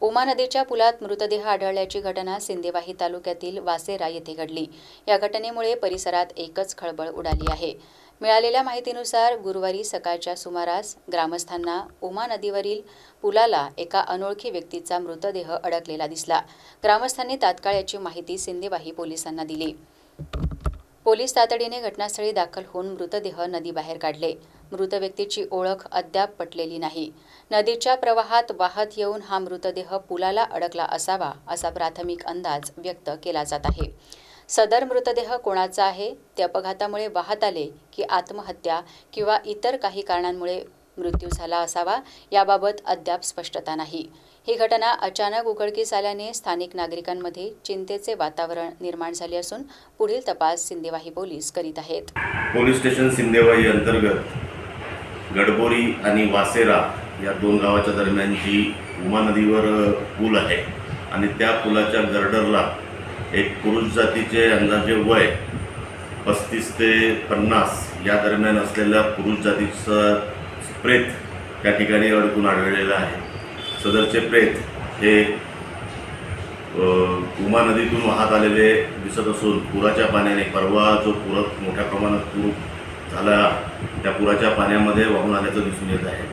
उमा नदीच्या पुलात मृतदेह आढळल्याची घटना सिंदेवाही तालुक्यातील वासेरा येथे घडली. या घटनेमुळे परिसरात एकच खळबळ उडाली आहे. मिळालेल्या माहितीनुसार गुरुवारी सकाळच्या सुमारास ग्रामस्थांना उमा नदीवरील पुलाला एका अनोळखी व्यक्तीचा मृतदेह अडकलेला दिसला. ग्रामस्थांनी तात्काळ याची माहिती सिंदेवाही पोलिसांना दिली. पोलीस तातडीने घटनास्थळी दाखल होऊन मृतदेह नदीबाहेर काढले. मृत व्यक्तीची ओळख अद्याप पटलेली नाही. नदीच्या प्रवाहात वाहत येऊन हा मृतदेह पुलाला अडकला असावा असा प्राथमिक अंदाज व्यक्त केला जात आहे. सदर मृतदेह कोणाचा आहे? ते अपघातामुळे वाहत आले की आत्महत्या किंवा इतर काही कारणांमुळे मृत्यू झाला असावा याबाबत अद्याप स्पष्टता नाही. ही घटना अचानक उघडकीस आल्याने स्थानिक नागरिकांमध्ये चिंतेचे वातावरण निर्माण झाले असून पुढील तपास सिंदेवाही पोलीस करीत आहेत. पोलीस स्टेशन सिंदेवाही अंतर्गत गडबोरी आणि वासेरा या दोन गावाच्या दरम्यानची उमा नदीवर पूल आहे आणि त्या पुलाच्या गर्डरला एक पुरुष जातीचे अंदाजे वय पस्तीस ते पन्नास या दरम्यान असलेल्या पुरुष जातीचं प्रेत त्या ठिकाणी अडकून आढळलेलं आहे. सदरचे प्रेत हे उमा नदीतून वाहत आलेले दिसत असून पुराच्या पाण्याने परवा जो पुरात मोठ्या प्रमाणात पूर झाला त्या पुराच्या पाण्यामध्ये वाहून आल्याचं दिसून येत आहे.